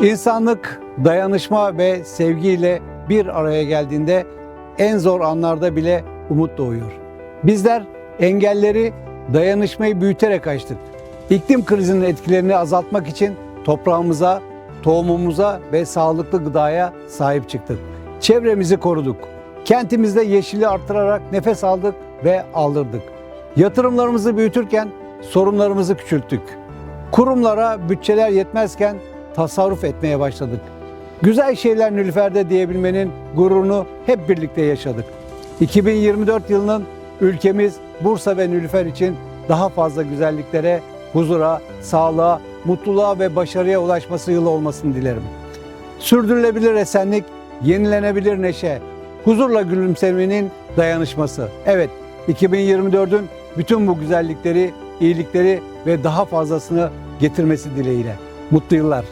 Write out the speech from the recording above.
İnsanlık dayanışma ve sevgiyle bir araya geldiğinde en zor anlarda bile umut doğuyor. Bizler engelleri dayanışmayı büyüterek aştık. İklim krizinin etkilerini azaltmak için toprağımıza, tohumumuza ve sağlıklı gıdaya sahip çıktık. Çevremizi koruduk. Kentimizde yeşili artırarak nefes aldık ve aldırdık. Yatırımlarımızı büyütürken sorunlarımızı küçülttük. Kurumlara bütçeler yetmezken tasarruf etmeye başladık. Güzel şeyler Nülüfer'de diyebilmenin gururunu hep birlikte yaşadık. 2024 yılının ülkemiz Bursa ve Nülüfer için daha fazla güzelliklere, huzura, sağlığa, mutluluğa ve başarıya ulaşması yılı olmasını dilerim. Sürdürülebilir esenlik, yenilenebilir neşe, huzurla gülümsemenin dayanışması. Evet, 2024'ün bütün bu güzellikleri, iyilikleri ve daha fazlasını getirmesi dileğiyle. Mutlu yıllar.